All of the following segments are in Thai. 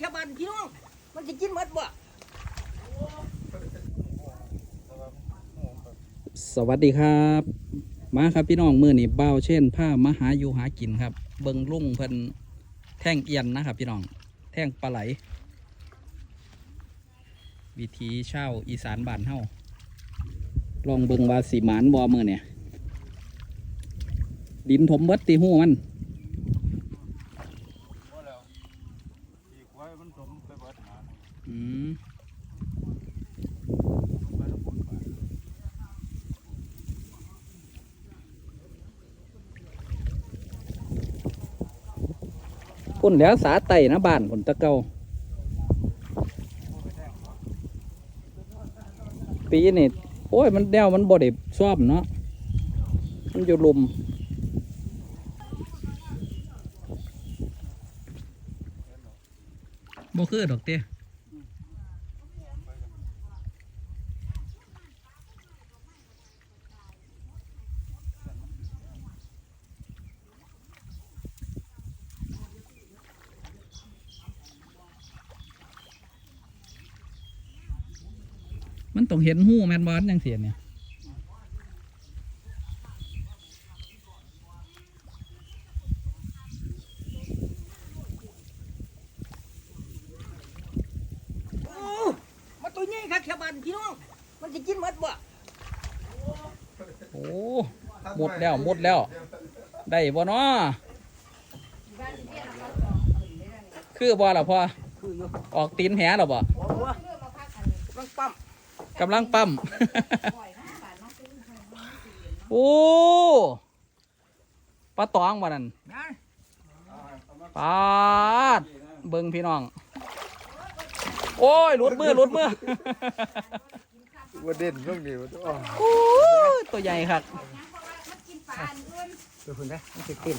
แค่บ้านพี่น้อง มันจะกินหมดบ่สวัสดีครับ มาครับพี่น้องมือนี่เบ้าเช่นผ้ามาหาอยู่หากินครับ เบิงลุ่งเพิ่นแท่งเอียนนะครับ พี่น้อง แท่งปลาไหล วิธีเช่าอีสานบ้านเฮาลองเบิงว่าสีหมานบอมือเนี่ยดินถมเบิดตีหูมัน ว่าแล้วขี่ควายมันสมไปเบิดหา อืมพุ่นแล้วสาไตนะบ้านผลตะเกาปีนี่โอ้ย มันแนวมันบ่ได้ซ่อมเนาะมันอยู่ลุมบ่คือดอกเตี้ มันต้องเห็นหูแมนบอลยังเสียเนี่ยโอ้มาตัวใหญ่ครับแค่บ้านพี่น้อง มันจะกินหมดบ่โอ้หมดแล้วหมดแล้ว ได้บ่เนาะคือบ่ล่ะพ่อคืออยู่ออกตีนแหหรอบ่โอ้โหมันปั๊ม กำลังปั๊ม โอ้ปลาตองบ่นั่นนะปาด เบิ่งพี่น้อง โอ้ยหลุดมือหลุดมือว่าเด่นช่วงนี้ว่าอ๋อโอ้ยตัวใหญ่ครับตัวคุณได้มันจะกิน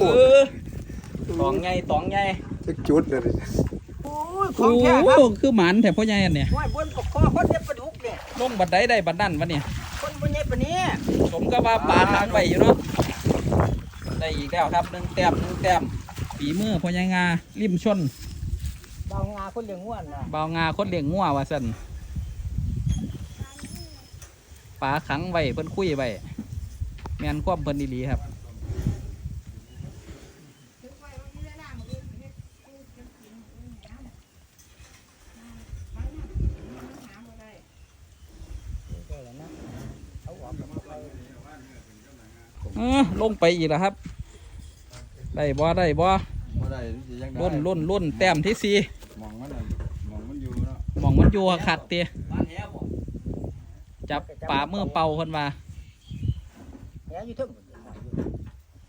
เออตองใหญ่ตองใหญ่จะจุดเลย โอ้ยขโอ้องแท้ครับคือหมันแต่พ่อใหญ่อันเนี่ยห้อยบนปกคอคนเด็ดปลาดุกเนี่ยลงบันไดได้บันนั่นวะเนี่ยคนบนใหญ่ปานนี้สมก็ว่าปลาทางไปอยู่เนาะได้อีกแล้วครับหนึ่งแต้มหนึ่งแต้มฝีมือพ่อใหญ่งาริมชนเบางาคนเลี้ยงง่วนนะเบางาคนเลี้ยงงัวว่าสันปลาขังไว้เพิ่นคุยไว้แมนความเพิ่นดีๆครับ ออลงไปอีกแล้วครับ ได้บ่ได้บ่บ่ได้สิยังได้รุ่นรุ่นรุ่นแต้มที่สี่มองมันน่ะมองมันอยู่เนาะหมองมันอยู่ขัดเตียจับปลาเมื่อเป่าคนมาแหอยู่ทึ่ง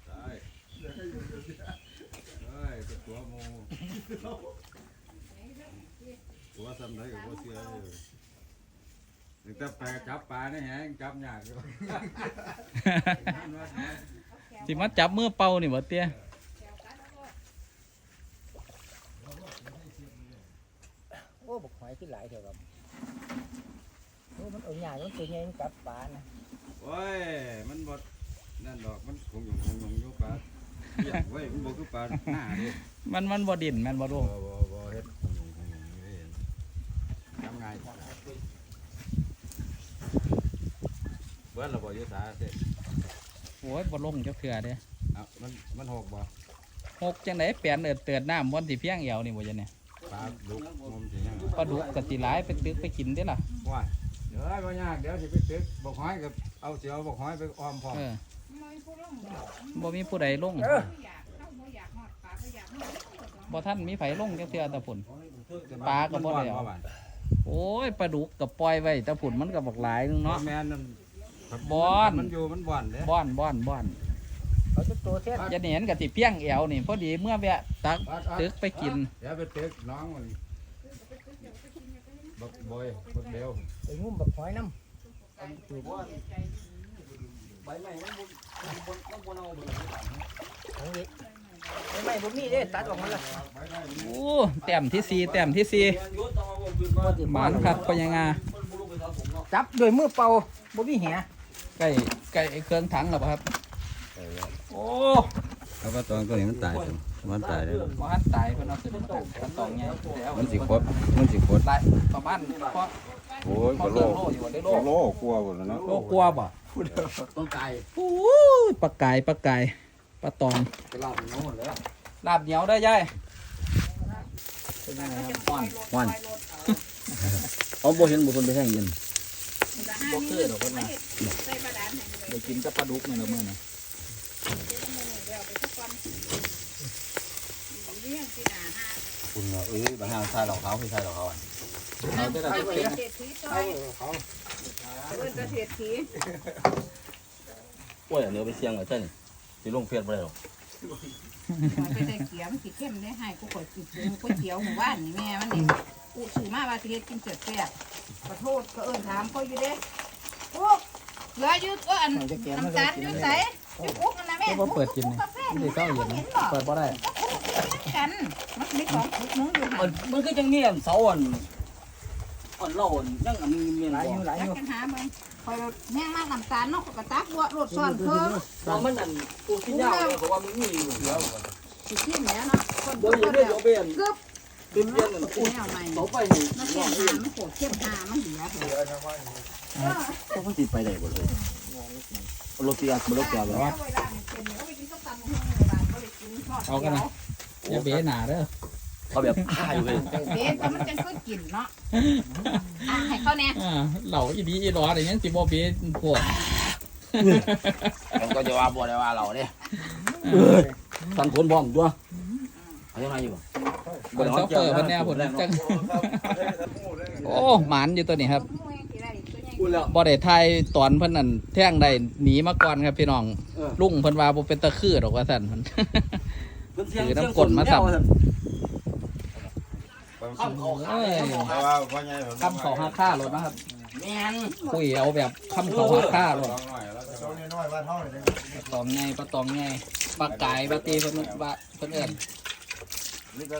ได้เอ้ยตัวโมตัวซ้ำได้กับบ่เสียเลย ถึงแต่แปลจับปลาเนี่ยแฮงจับยากอยู่ สิมาจับเมื่อเป่านี่บ่เตี้ยโอ้บกหอยที่หลายเถอะครับโอ้มันเอาใหญ่มันตัวใหญ่มันกลับปลานะโอ้ย มันบดนั่นดอกมันคงอยู่คงอยู่อยู่ปลาเหี้ยเว้ยมันบ่คือปลาหน้าเดิมันมันบ่ดินแมันบ่บ่รุ่งบ่บ่เฮ็ดคงอยู่คงอยู่นี่เด้ทำไงายเบิ้ลเราบ่อยู่สาเด้โอ้ยบ่ลงจักเถื่อเด้เอ้ามันมันหกบ่หกจังไดแปลนเอิดเตือนน้ำบ่สิเพียงเอวนี่บ่จะเนี่ยปลาดุกงมสิยังปลาดุกก็สิหลายไปตึกไปกินเด้ล่ะว่าเดี๋ยวบ่ยากเดี๋ยวสิไปตึกบอกหอยกับเอาเสียวบอกหอยไปอ้อมพร้อมเออบ่มีผู้ใดลงบ่ท่านมีไผลงจักเถื่อแตะพุ่นปลาก็บ่ได้เอามันโอ้ยปลาดุกก็ปล่อยไว้แตะพุ่นมันก็บักหลายนึงเนาะเนาะแม่นนั่น บ่อนมันอยู่มันบ่อนเด้บ้อนบ้อนบ้อนเขาจะตัวเท่จะเห็นกับสิเพียงเอวนี่พอดีเมื่อแวะตักตึกไปกินเดี๋ยวไปตึกน้องมันบักบอยบักเดียวไปงุ่มบักหอยน้ใบไม้มันบ่มันบ่เน่าเบิ่งำของนี้ไม่ไม่บ่มีเด้ตัดออกมาละใบไม้โอ้แต้มที่สี่แต้มที่สี่หมานคักปยังงาจับด้วยมือเปล่าบ่มีแห ไก่ไก่เครื่องถังหรอครับ โอ้ไปเขาก็ตอนก็เห็นมันตายจังมันตายเลยบ่ทันตายเพิ่นเอาขึ้นมาปลาตองใหญ่แล้วมันสิคดมันสิคดหลายประมาณพอโอ้ยพอก็เคโลรื่องโลอยู่บ่ได้โลโลกลัวหมดแล้วเนาะโลกลัวบ่ต้องไก่โอ้ยปลาไก่ปลาไก่ปลาตองไปลาบมันโน่นแล้วลาบเหนียวได้อยายเป็นยังไงครับอ่อนวันเอาบ่เห็นบ่คนไปแห้งเย็น บ่คือดอกเพิ่นว่าได้กินกับปลาดุกนี่ละมื้อนี้คุณเอ้ยบางทีใส่หลอกเขาคือใส่หลอกเขาอะเอาได้ละเอาเต็มเศรษฐีซอยเอิ้นแต่เศรษฐีโอ้ยเดี๋ยวไปเสียงเหรอเจ้านี่สิลงเฟียดบ่ได้หรอกมันไปได้เขียวมันสิเข้มได้ให้กูข่อยกินก๋วยเตี๋ยวหมู่บ้านนี่แม่มันนี่ กูซื้อมาว่าสิเฮ็ดกินเสร็จแซ่บขอโทษก็เอิ้นถามเขาอยู่เด้โอ้เหลืออยู่เอออันน้ำตาลอยู่ไสอยู่คุกนั่นนะแม่บ่เปิดกินนี่มันสิเศร้าเย็นนะเปิดบ่ได้กัน มันมีของคุกนึงอยู่หั่นมันคือจังเนียนเสาอ่อนอ่อนเล่าอ่อนยังอันมีเมียนหลายอยู่หลายจัอกยู่กันหาเบิ่งข่อยแม่งมาน้ำตาลเนาะข้อยก็ตักบัวรดซ้อนเพิ่มว่ามันอันกูกินยาวเลยเพราะว่ามันมีอยู่แล้วสิกินแหม่เนาะคนเดี๋บ่ยวได้เดี๋ยวเดี๋ยวเปลี่ยนเกือบ เปลี่ยนเปลี่ยนนั่นสิกูแนวใหม่เสาไปนี่มันเข้มหามันโคตรเข้มหามันเหลือเถอะพวกมันสิไปได้บ่เลยรถเกียร์รถเกียร์แบบว่าเอากันนะอย่าเบะหนาเด้อเขาแบบฆ่าอยู่เลยเบสแต่มันจะค่อยกินเนาะอะให้เขาแน่อ่าเหล่าอีดีอีหลอนอะไรยังสิบ่เบะพวกมันก็จะว่าบ่ได้ว่าเราเด้สันผลบ่อมตัวเอายังไงอยู่ เปิดเซฟเฟอร์เพิ่นแน่ผลจังโอ้หมันอยู่ตัวนี้ครับพูดแล้วบ่ได้ทายตอนเพิ่นนั่นแท่งได้หนีมาก่อนครับพี่น้องเออลุงเพิ่นว่าบ่เป็นตะคือดอกว่าซั่นเพิ่นถือน้ำกลมาสับข้ามเขาเอ้ยเพราะว่าพ่อใหญ่ผมคำเขาหักค่ารถนะครับแม่นคุยเอาแบบคำเขาหักค่ารถลองหน่อยแล้วจะปลาตองไงปลาตองไงปลาไก่ปลาตีเพิ่นว่าเพิ่นเอิ้นนี่ก็